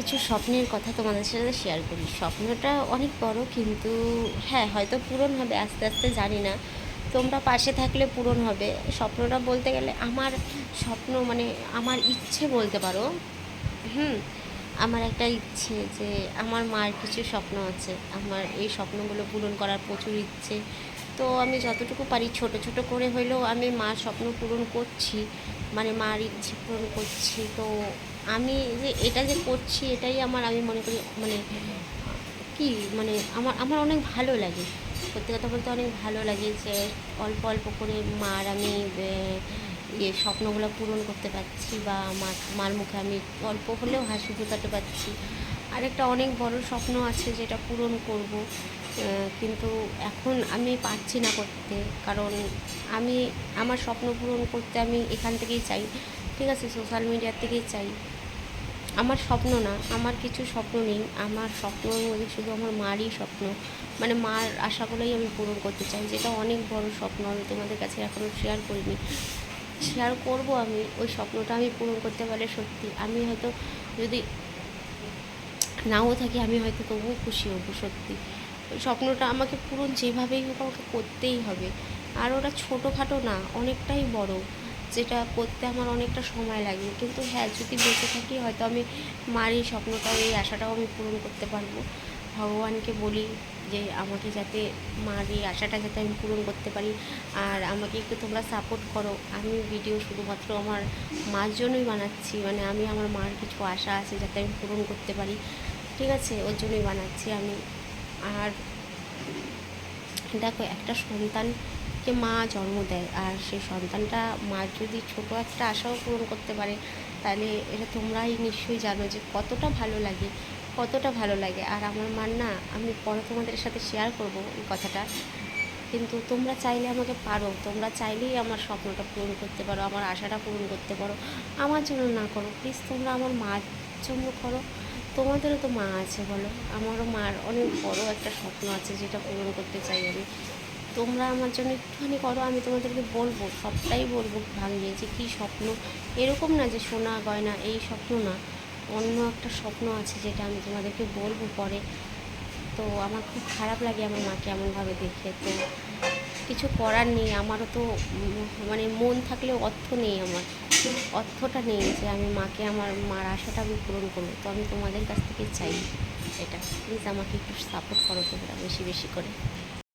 কিছু স্বপ্নের কথা তোমাদের সাথে শেয়ার করি। স্বপ্নটা অনেক বড় কিন্তু হ্যাঁ হয়তো পূরণ হবে, আস্তে আস্তে জানি না। তোমরা পাশে থাকলে পূরণ হবে। স্বপ্নটা বলতে গেলে আমার স্বপ্ন মানে আমার ইচ্ছে বলতে পারো। হুম, আমার একটা ইচ্ছে যে আমার মার কিছু স্বপ্ন আছে। আমার এই স্বপ্নগুলো পূরণ করার প্রচুর ইচ্ছে। তো আমি যতটুকু পারি ছোট ছোট করে হলেও আমি মার স্বপ্ন পূরণ করছি। মানে মার ইচ্ছে পূরণ করছি। তো আমি যে এটা যে করছি, এটাই আমার আমি মনে করি মানে কি মানে আমার আমার অনেক ভালো লাগে। সত্যি কথা বলতে অনেক ভালো লাগে যে অল্প অল্প করে মার আমি ইয়ে স্বপ্নগুলো পূরণ করতে পারছি বা মার মার মুখে আমি অল্প হলেও হাসি ফোটাতে পারছি। আরেকটা অনেক বড় স্বপ্ন আছে যেটা পূরণ করব কিন্তু এখন আমি পারছি না করতে। কারণ আমি, আমার স্বপ্ন পূরণ করতে আমি এখান থেকেই চাই। ঠিক আছে সোশ্যাল মিডিয়ার থেকেই চাই। আমার স্বপ্ন না, আমার কিছু স্বপ্ন নেই। আমার স্বপ্নের মধ্যে শুধু আমার মারই স্বপ্ন। মানে মার আশাগুলোই আমি পূরণ করতে চাই, যেটা অনেক বড় স্বপ্ন, আমি তোমাদের কাছে এখনও শেয়ার করিনি। শেয়ার করব আমি, ওই স্বপ্নটা আমি পূরণ করতে পারলে সত্যি। আমি হয়তো যদি নাও থাকি, আমি হয়তো তবুও খুশি হব, সত্যি। ওই স্বপ্নটা আমাকে পূরণ যেভাবেই হোক আমাকে করতেই হবে। আর ওটা ছোটোখাটো না, অনেকটাই বড়। যেটা করতে আমার অনেকটা সময় লাগে। কিন্তু হ্যাঁ যদি বেঁচে থাকি, হয়তো আমি মার এই স্বপ্নটাও, এই আশাটাও আমি পূরণ করতে পারব। ভগবানকে বলি যে, আমাকে যাতে মার এই আশাটা যাতে আমি পূরণ করতে পারি। আর আমাকে একটু তোমরা সাপোর্ট করো। আমি ভিডিও শুধুমাত্র আমার মার জন্যই বানাচ্ছি। মানে আমি আমার মার কিছু আশা আছে, যাতে আমি পূরণ করতে পারি। ঠিক আছে? ওর জন্যই বানাচ্ছি আমি। আর দেখো, একটা সন্তানকে মা জন্ম দেয়। আর সেই সন্তানটা মা যদি ছোটো একটা আশাও পূরণ করতে পারে, তাহলে এটা তোমরাই নিশ্চয়ই জানো যে কতটা ভালো লাগে, কতটা ভালো লাগে। আর আমার মার না, আমি পরে তোমাদের সাথে শেয়ার করব এই কথাটা। কিন্তু তোমরা চাইলে আমাকে পারো, তোমরা চাইলেই আমার স্বপ্নটা পূরণ করতে পারো, আমার আশাটা পূরণ করতে পারো, আমার জন্য না করো। প্লিজ তোমরা আমার মার জন্য করো। তোমাদেরও তো মা আছে বলো। আমারও মার অনেক বড় একটা স্বপ্ন আছে যেটা পূরণ করতে চাই আমি। তোমরা আমার জন্য একটুখানি করো, আমি তোমাদেরকে বলব, সবটাই বলব ভাঙিয়ে যে কী স্বপ্ন। এরকম না যে সোনা গয়না এই স্বপ্ন না, অন্য একটা স্বপ্ন আছে যেটা আমি তোমাদেরকে বলব পরে। তো আমার খুব খারাপ লাগে আমার মাকে এমনভাবে দেখে। তো কিছু করার নেই, আমারও তো মানে মন থাকলেও অর্থ নেই আমার। অর্থটা নেই যে আমি মাকে, আমার মার আশাটা আমি পূরণ করব। তো আমি তোমাদের কাছ থেকে চাই এটা। প্লিজ আমাকে একটু সাপোর্ট করো তোমরা বেশি বেশি করে।